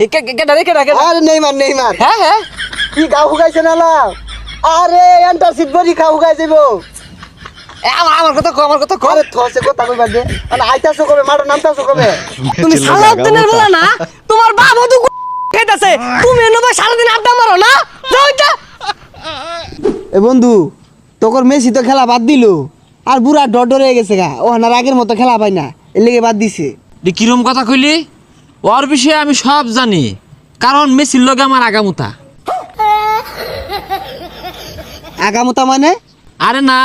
এ কে কে কেডা রে কেডা কেডা? আরে নেইমার নেইমার। হ্যাঁ হ্যাঁ। কি হুগাইছে না আরে এন্টারসিট বডি খা হুগাই যাব এ, আমার আমার কথা কো আমার কথা কো আরে থসে কথা মানে আইতাছো কবে? মারো নামতাছো কবে? তুমি বলা না তোমার বাবা তো খাইতাছে তুমি এনে ভাই সারাদিন আড্ডা মারো না? এ বন্ধু তোকর মেসি তো খেলা বাদ দিল। আর বুড়া ডর ডর হয়ে গেছে গা। ও হানার আগের মতো খেলা পাই না। এর লেগে বাদ দিছে। কিরম কথা কইলি? ওর বিষয়ে আমি সব জানি কারণ মেসির লগে আমার আগামুতা। আগামতা মানে? আরে না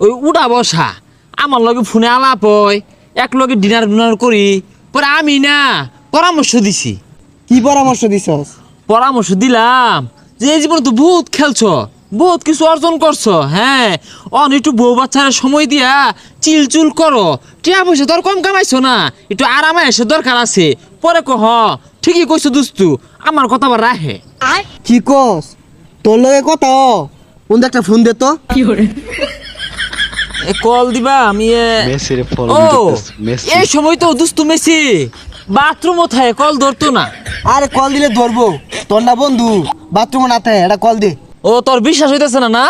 ওই উড়া বসা। আমার লগে ফোনে আলাপ হয় এক লগে ডিনার ডিনার করি পরে আমি না পরামর্শ দিছি। কি পরামর্শ দিছস? পরামর্শ দিলাম যে এই জীবনে তো বহুত খেলছো বহুত কিছু অর্জন করছ হ্যাঁ। অন একটু বউ বাচ্চারা সময় দিয়া চিলচুল করো টিয়া পয়সা তোর কম কামাইছো না একটু আরামে এসে দরকার আছে পরে কহ ঠিকই কইছো দুস্তু আমার কথা আবার রাহে। কি কস? তোর লগে কথা ও কোন একটা ফোন দে তো। কি এ কল দিবা আমি এ মেসির ফলো ও মেসি। এই সময় তো দুস্তু মেসি বাথরুম থাকে কল ধরতো না। আরে কল দিলে ধরবো তোর না বন্ধু বাথরুমে না থাকে এটা কল দে। ও তোর বিশ্বাস হইতাছে না না?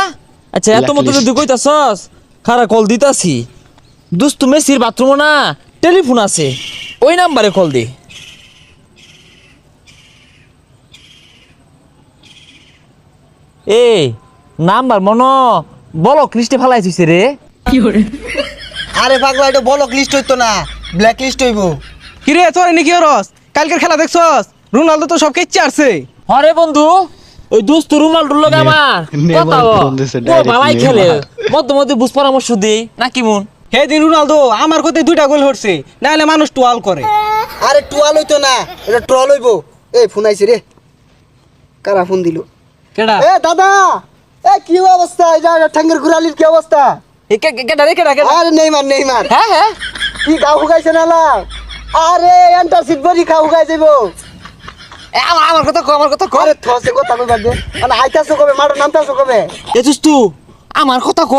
আচ্ছা এত মতো. যদি কইতাছস খারা কল দিতাছি। দুস্তু মেসির বাথরুম না টেলিফোন আছে। ওই নাম্বারে কল দি। এই নাম্বার মনো বলো খ্রিস্টে ফেলাই থইছে রে। আরে পাগলা এটা বলক লিস্ট হইতো না ব্ল্যাক লিস্ট হইবো। কিরে তোর নাকি রস কালকের খেলা দেখছস? রোনালদো তো সব কেচ্ছে আসছে হরে বন্ধু ওই দুস্তু লগে আমার কথা ও ভালাই খেলে। মধ্যে মধ্যে বুঝ পরামর্শ দেই না কি মন? হে দিন রোনালদো আমার কথায় দুইটা গোল হচ্ছে নাহলে মানুষ টুয়াল করে। আরে টুয়াল হইতো না এটা ট্রল হইবো। এই ফোন আইছে রে। কারা ফোন দিল? কেডা? এ দাদা! এ কি অবস্থা? এই যা ঠাঙ্গের ঘুরালির কি অবস্থা? এ কে কে- কেডা রে কেডা কেডা? আরে নেইমার নেইমার। হ্যাঁ হ্যাঁ। কি গা হুগাইছে না লাও আরে এন্টারসিট বডি খা হুগাই যাব এ, আমার কথা কো আমার কথা কো আরে থসে কথা কইবার দে। মানে আইতাছো কবে মারো নামতাছো কবে? এ দুস্তু আমার কথা ক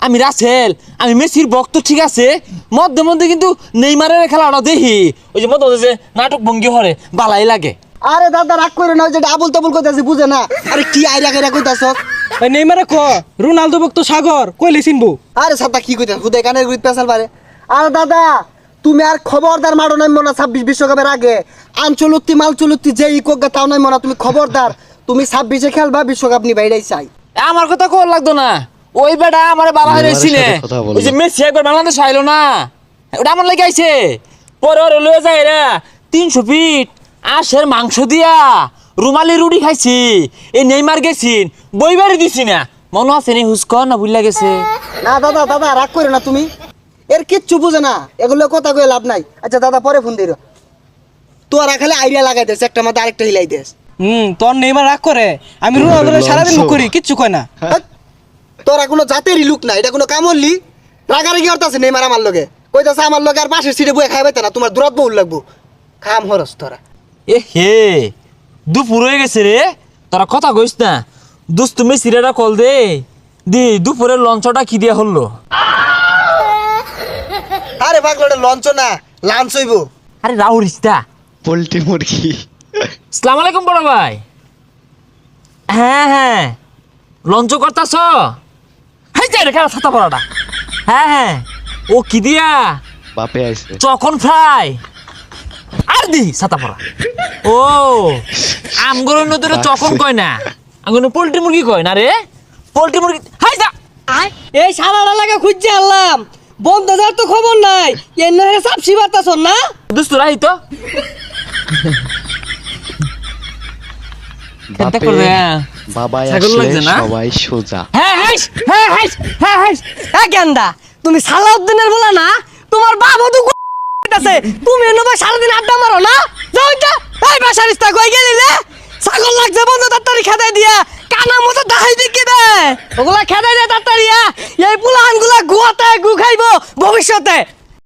আমি রাসেল আমি মেসির ভক্ত ঠিক আছে? মধ্যে মধ্যে কিন্তু নেইমারের খেলাটা দেখি। ওই যে মধ্যে মধ্যে যে নাটক ভঙ্গি হরে বালাই লাগে। আরে দাদা রাগ করে না ওই যে আবুল তাবুল কইতাছে বুঝে না? আরে কি আইরা কেরা কইতাছ? ওই নেইমারে ক রোনালদো ভক্ত সাগর কইলে চিনবো? আরে সাতা কি কইতাছ? হুদাই কানের গুড়ি পেছাল পারে। আরে দাদা তুমি আর খবরদার মারো নাই মনে ছাব্বিশ বিশ্বকাপের আগে। আঞ্চলুত্তি মালচলুত্তি যে ইকোগা তাও নাই মনে তুমি খবরদার। তুমি ছাব্বিশে খেলবা বিশ্বকাপ নি এটাই চাই। এ, আমার কথা কোন লাগতো না। ওই বেটা আমার বাবা নেইমারের হয়েছি নে সাথে কথা বলো। ওই যে না। মেসি একবার বাংলাদেশ আইলো না? ওটা আমার লাগে আইছে। পরে ওরে লয়ে যায় রে। তিনশো ফিট। আশের মাংস দিয়া রুমালি রুটি খাইছি এই নেইমার গেছিন বইবারে দিছি না। মনে আছে নি হুস্ক না ভুলিয়া গেছে না দাদা দাদা রাগ করে না তুমি। এর কিচ্ছু বুঝে না এগুলো কথা কয়ে লাভ নাই। আচ্ছা দাদা পরে ফোন দিল তোরা খালি আইডিয়া লাগাই দেস একটা মাথা আরেকটা হিলাই দেস। হুম তোর নেইমার রাগ করে আমি রোনালদো সারাদিন মুখ করি কিচ্ছু কয় না। হাট। তোরা কোনো জাতেরই লুক না এটা কোনো কামড়লি? রাগারাগি হরতাছে নেইমার আমার লগে। কইতাছে আমার লগে আর পাশের সিটে বয়ে খাই পাইতে না তোমার দূরত বহুল লাগবো। খাম হরস তোরা। এ হে দুপুর হয়ে গেছে রে। তোরা কথা কইস না। দোস্ত মেসিরেরা কল দে। দি দুপুরের লঞ্চটা কি দিয়া হলো আরে পাগলাটা লঞ্চ না লাঞ্চ হইব। আরে রাউরিস্তা পোল্ট্রি মুরগি। সালাম আলাইকুম বড় ভাই। হ্যাঁ হ্যাঁ। লঞ্চ করতাছ? হাই যাই রে ছাতা পড়াটা। হ্যাঁ হ্যাঁ। ও কি দিয়া? বাপে আইছে। চকন ফ্রাই। দি ছাতা পড়া ও আমগর নদীরে চকন কয় না? আঙ্গুন পোল্ট্রি মুরগি কয় না রে? পোল্ট্রি মুরগি হাই যা। এই সারাটা লাগে খুঁজছে আনলাম। বন্ধ যার তো খবর নাই। এর নহে সাপসি বাতাস না? দুস্তু রাহি তো। হ্যাঁ। আসলে সবাই সোজা। হ্যাঁ হ্যাঁ হ্যাঁ হাইস এ গেন্দা তুমি সালাউদ্দিনের বলা না? তোমার বাবা তো আছে তুমি এনে ভাই সারাদিন আড্ডা মারো না? যাও এটা, এই বাসারিস্তা কই গেলি রে? ছাগল লাগছে বন্ধ তাড়াতাড়ি খেদাই দিয়া, কানা মতো দাহাই দিকে দে। ওগুলা খেদাই দে তাড়াতাড়ি আ। এই পুলাহানগুলা গুয়াতে গু খাইবো ভবিষ্যতে।